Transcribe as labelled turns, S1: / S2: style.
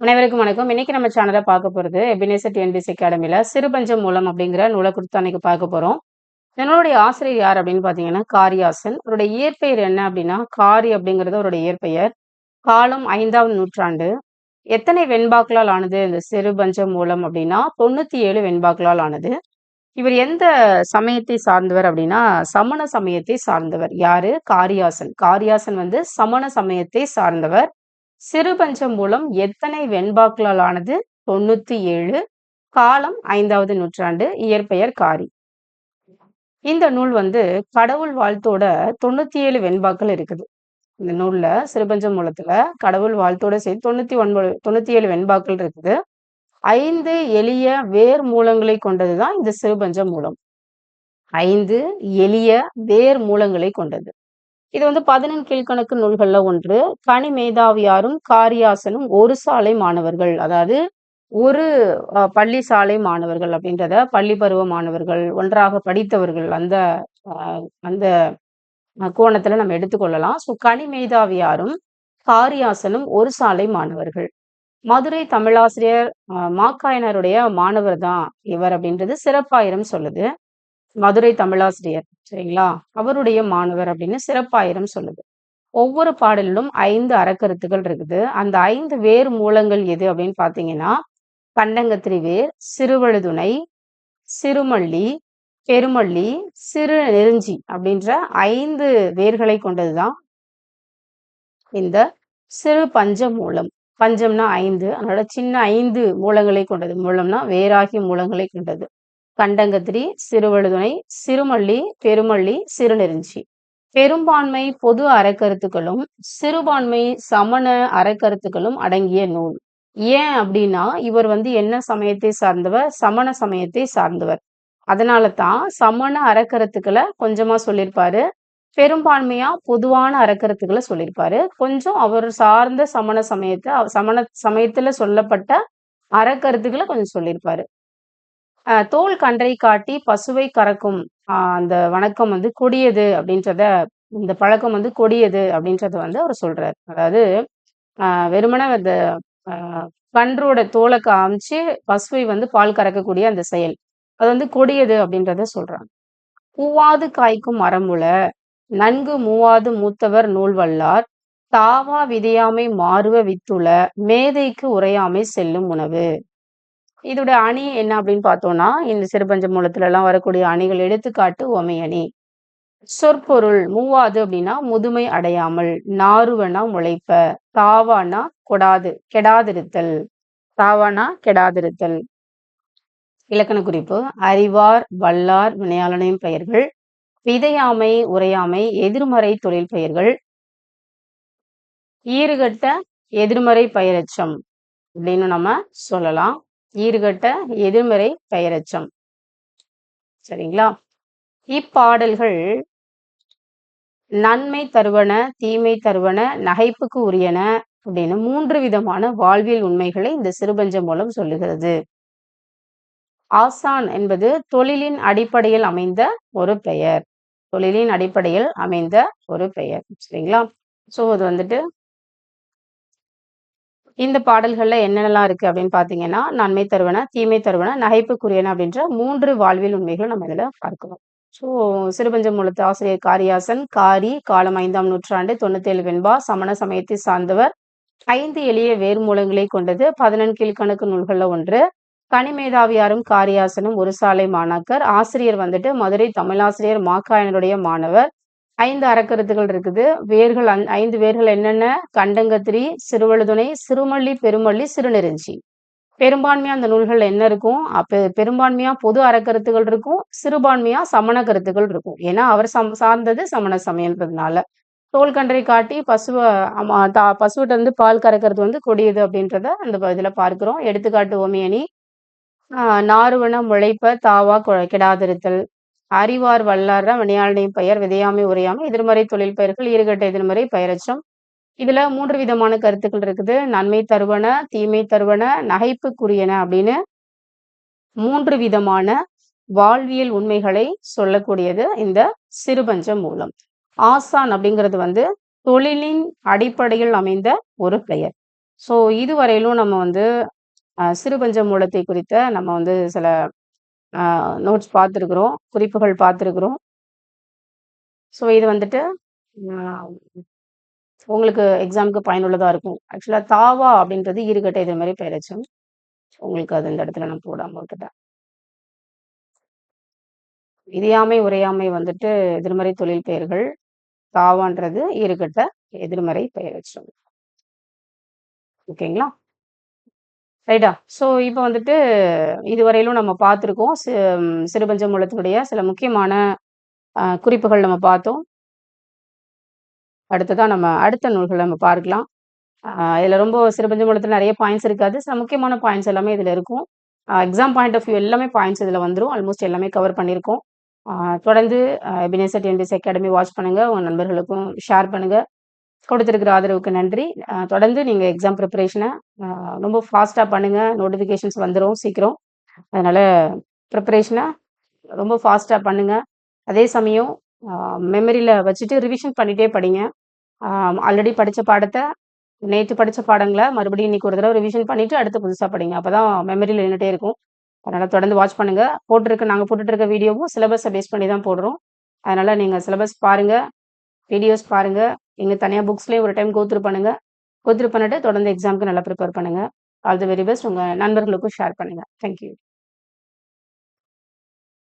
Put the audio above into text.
S1: அனைவருக்கும் வணக்கம். இன்னைக்கு நம்ம சேனலை பார்க்க போறது எபினேசர் டிஎன்பிசி அகாடமியில சிறுபஞ்சம் மூலம் அப்படிங்கிற நூலை கொடுத்து அன்னைக்கு பார்க்க போறோம். என்னுடைய ஆசிரியர் யார் அப்படின்னு பார்த்தீங்கன்னா காரியாசன். அவருடைய இயற்பெயர் என்ன அப்படின்னா காரி அப்படிங்கிறது அவருடைய இயற்பெயர். காலம் ஐந்தாவது நூற்றாண்டு. எத்தனை வெண்பாக்களால் ஆனது இந்த சிறுபஞ்சம் மூலம் அப்படின்னா தொண்ணூத்தி ஏழு வெண்பாக்களால் ஆனது. இவர் எந்த சமயத்தை சார்ந்தவர் அப்படின்னா சமண சமயத்தை சார்ந்தவர். யாரு? காரியாசன். காரியாசன் வந்து சமண சமயத்தை சார்ந்தவர். சிறுபஞ்சம் மூலம் எத்தனை வெண்பாக்களால் ஆனது? தொண்ணூத்தி ஏழு. காலம் ஐந்தாவது நூற்றாண்டு. இயற்பெயர் காரி. இந்த நூல் வந்து கடவுள் வாழ்த்தோட தொண்ணூத்தி ஏழு வெண்பாக்கள் இருக்குது. இந்த நூல்ல சிறுபஞ்சம் மூலத்துல கடவுள் வாழ்த்தோட சேர்த்து தொண்ணூத்தி ஒன்பது தொண்ணூத்தி ஏழு வெண்பாக்கள் இருக்குது. ஐந்து எளிய வேர் மூலங்களை கொண்டதுதான் இந்த சிறுபஞ்ச மூலம். ஐந்து எளிய வேர் மூலங்களை கொண்டது. இது வந்து பதினெண் கீழ்கணக்கு நூல்கள்ல ஒன்று. கனி மேதாவியாரும் காரியாசனும் ஒரு சாலை மாணவர்கள். அதாவது ஒரு பள்ளி சாலை மாணவர்கள் அப்படின்றத பள்ளி பருவ மாணவர்கள் ஒன்றாக படித்தவர்கள் அந்த அந்த கோணத்துல நம்ம எடுத்துக்கொள்ளலாம் ஸோ கனி மேதாவியாரும் காரியாசனும் ஒரு சாலை மாணவர்கள். மதுரை தமிழாசிரியர் அஹ், மாக்காயனருடைய மாணவர் தான் இவர் அப்படின்றது சிறப்பாயிரம் சொல்லுது. மதுரை தமிழாசிரியர் சரிங்களா? அவருடைய மாணவர் அப்படின்னு சிறப்பாயிரம் சொல்லுது. ஒவ்வொரு பாடலிலும் ஐந்து அறக்கருத்துகள் இருக்குது. அந்த ஐந்து வேர் மூலங்கள் எது அப்படின்னு பாத்தீங்கன்னா கண்டங்கத்திரி வேர் சிறுவழுதுணை சிறுமல்லி பெருமல்லி சிறு நெருஞ்சி அப்படின்ற ஐந்து வேர்களை கொண்டதுதான் இந்த சிறு பஞ்ச மூலம். பஞ்சம்னா ஐந்து அதனால சின்ன ஐந்து மூலங்களை கொண்டது. மூலம்னா வேறாகிய மூலங்களை கொண்டது. கண்டங்கத்திரி சிறுவழுதுணை சிறுமல்லி பெருமல்லி சிறுநெருஞ்சி பெரும்பான்மை பொது அறக்கருத்துக்களும் சிறுபான்மை சமண அறக்கருத்துக்களும் அடங்கிய நூல். ஏன் அப்படின்னா இவர் வந்து என்ன சமயத்தை சார்ந்தவர்? சமண சமயத்தை சார்ந்தவர். அதனால தான் சமண அறக்கருத்துக்களை கொஞ்சமா சொல்லியிருப்பாரு பெரும்பான்மையா பொதுவான அறக்கருத்துக்களை சொல்லியிருப்பாரு கொஞ்சம் அவர் சார்ந்த சமண சமயத்தை சமண சமயத்துல சொல்லப்பட்ட அறக்கருத்துக்களை கொஞ்சம் சொல்லியிருப்பாரு தோல் கன்றை காட்டி பசுவை கறக்கும் ஆஹ் அந்த வணக்கம் வந்து கொடியது அப்படின்றத இந்த பழக்கம் வந்து கொடியது அப்படின்றத வந்து அவர் சொல்றாரு. அதாவது ஆஹ் வெறுமனே அந்த ஆஹ் கன்றோட தோலை காமிச்சு பசுவை வந்து பால் கறக்கக்கூடிய அந்த செயல் அது வந்து கொடியது அப்படின்றத சொல்றாங்க. பூவாது காய்க்கும் மரமுல நன்கு மூவாது மூத்தவர் நூல் வல்லார் தாவா விதையாமை மாறுவ வித்துள மேதைக்கு உரையாமை செல்லும் உணவு. இதோட அணி என்ன அப்படின்னு பார்த்தோம்னா இந்த சிறுபஞ்ச மூலத்துல எல்லாம் வரக்கூடிய அணிகள் எடுத்துக்காட்டு உமை அணி. சொற்பொருள் மூவாது அப்படின்னா முதுமை அடையாமல் நாறுவனா முளைப்ப தாவானா கொடாது கெடாதிருத்தல் தாவானா கெடாதிருத்தல். இலக்கண குறிப்பு அறிவார் வல்லார் வினையாளனையும் பெயர்கள் விதையாமை உரையாமை எதிர்மறை தொழில் பெயர்கள். ஈறுகட்ட எதிர்மறை பயிரச்சம் அப்படின்னு நம்ம சொல்லலாம். ஈறுகட்ட எதிர்மறை பெயரச்சம். சரிங்களா? இப்பாடல்கள் நன்மை தருவன தீமை தருவன நகைப்புக்கு உரியன அப்படின்னு மூன்று விதமான வாழ்வியல் உண்மைகளை இந்த சிறுபஞ்சம் மூலம் சொல்லுகிறது. ஆசான் என்பது தொழிலின் அடிப்படையில் அமைந்த ஒரு பெயர். தொழிலின் அடிப்படையில் அமைந்த ஒரு பெயர். சரிங்களா? சோ அது வந்துட்டு இந்த பாடல்களில் என்னென்னலாம் இருக்கு அப்படின்னு பார்த்தீங்கன்னா நன்மை தருவன தீமை தருவன நகைப்புக்குரியன அப்படின்ற மூன்று வாழ்வியல் உண்மைகளை நம்ம இதில் பார்க்கணும். ஸோ சிறுபஞ்ச மூலத்து ஆசிரியர் காரியாசன் காரி காலம் ஐந்தாம் நூற்றாண்டு தொண்ணூத்தேழு வெண்பா சமண சமயத்தை சார்ந்தவர் ஐந்து எளிய வேர் மூலங்களை கொண்டது பதினெண் கீழ்கணக்கு நூல்களில் ஒன்று. கனிமேதாவியாரும் காரியாசனும் ஒரு சாலை மாணாக்கர். ஆசிரியர் வந்துட்டு மதுரை தமிழாசிரியர் மாக்காயனருடைய மாணவர். ஐந்து அறக்கருத்துகள் இருக்குது. வேர்கள் அந் ஐந்து வேர்கள் என்னென்ன? கண்டங்கத்திரி சிறுவழுதுணை சிறுமல்லி பெருமல்லி சிறுநெருஞ்சி. பெரும்பான்மையா அந்த நூல்கள் என்ன இருக்கும்? அப்ப பெரும்பான்மையா பொது அறக்கருத்துகள் இருக்கும். சிறுபான்மையா சமண கருத்துகள் இருக்கும். ஏன்னா அவர் சம் சார்ந்தது சமண சமயன்றதுனால தோல் கன்றை காட்டி பசுவை தா- பசுவிட்ட இருந்து பால் கறக்கிறது வந்து கொடியது அப்படின்றத அந்த இதுல பார்க்கிறோம். எடுத்துக்காட்டு ஓமியணி ஆஹ் நாறுவன முளைப்ப தாவா கொ- கெடாதிருத்தல். அறிவார் வல்லார வினையாளனையும் பெயர் விதையாமை உரையாமை எதிர்மறை தொழில் பெயர்கள் ஈறுகட்ட எதிர்மறை பெயரச்சம். இதுல மூன்று விதமான கருத்துக்கள் இருக்குது. நன்மை தருவன தீமை தருவன நகைப்புக்குரியன அப்படின்னு மூன்று விதமான வாழ்வியல் உண்மைகளை சொல்லக்கூடியது இந்த சிறுபஞ்ச மூலம். ஆசான் அப்படிங்கிறது வந்து தொழிலின் அடிப்படையில் அமைந்த ஒரு பெயர். ஸோ இதுவரையிலும் நம்ம வந்து சிறுபஞ்ச மூலத்தை குறித்த நம்ம வந்து சில நோட்ஸ் பார்த்துருக்குறோம். குறிப்புகள் பார்த்துருக்குறோம். ஸோ இது வந்துட்டு உங்களுக்கு எக்ஸாம்க்கு பயனுள்ளதாக இருக்கும். ஆக்சுவலா தாவா அப்படின்றது ஈறுகெட்ட மாதிரி பெயரெச்சம். உங்களுக்கு அது இந்த இடத்துல நான் போடாம விட்டுட்டேன். இறையாமை, உரையாமை வந்துட்டு எதிர்மறை தொழில் பெயர்கள். தாவான்றது ஈறுகெட்ட எதிர்மறை பெயரெச்சம். ஓகேங்களா? ரைட்டா? ஸோ இப்போ வந்துட்டு இதுவரையிலும் நம்ம பார்த்துருக்கோம். சி சிறுபஞ்ச மூலத்தினுடைய சில முக்கியமான குறிப்புகள் நம்ம பார்த்தோம். அடுத்ததான் நம்ம அடுத்த நூல்களை நம்ம பார்க்கலாம். இதில் ரொம்ப சிறுபஞ்ச மூலத்தில் நிறைய பாயிண்ட்ஸ் இருக்காது. சில முக்கியமான பாயிண்ட்ஸ் எல்லாமே இதில் இருக்கும். எக்ஸாம் பாயிண்ட் ஆஃப் வியூ எல்லாமே பாயிண்ட்ஸ் இதில் வந்துடும் ஆல்மோஸ்ட் எல்லாமே கவர் பண்ணியிருக்கோம். தொடர்ந்து எபினேசர் டிஎன்பிஎஸ் அகாடமி வாட்ச் பண்ணுங்க. உங்கள் நண்பர்களுக்கும் ஷேர் பண்ணுங்க. கொடுத்துருக்குற ஆதரவுக்கு நன்றி. தொடர்ந்து நீங்கள் எக்ஸாம் ப்ரிப்பரேஷனை ரொம்ப ஃபாஸ்ட்டாக பண்ணுங்கள் நோட்டிஃபிகேஷன்ஸ் வந்துடும் சீக்கிரம். அதனால் ப்ரிப்பரேஷனை ரொம்ப ஃபாஸ்ட்டாக பண்ணுங்கள் அதே சமயம் மெமரியில் வச்சுட்டு ரிவிஷன் பண்ணிகிட்டே படிங்க. ஆல்ரெடி படித்த பாடத்தை நேற்று படித்த பாடங்களை மறுபடியும் இன்னைக்கு ஒரு தடவை ரிவிஷன் பண்ணிவிட்டு அடுத்து புதுசாக படிங்க. அப்பதான் மெமரியில் நின்றுட்டே இருக்கும். அதனால் தொடர்ந்து வாட்ச் பண்ணுங்கள் போட்டிருக்க நாங்கள் போட்டுட்டு இருக்க வீடியோவும் சிலபஸை பேஸ் பண்ணி தான் போடுறோம். அதனால் நீங்கள் சிலபஸ் பாருங்கள் வீடியோஸ் பாருங்கள் எங்கள் தனியா புக்ஸ்லயும் ஒரு டைம் கோத்ரூ பண்ணுங்க. பண்ணிட்டு தொடர்ந்து எக்ஸாம்க்கு நல்லா ப்ரிப்பேர் பண்ணுங்க. All the very best. உங்க நண்பர்களுக்கும் ஷேர் பண்ணுங்க. Thank you.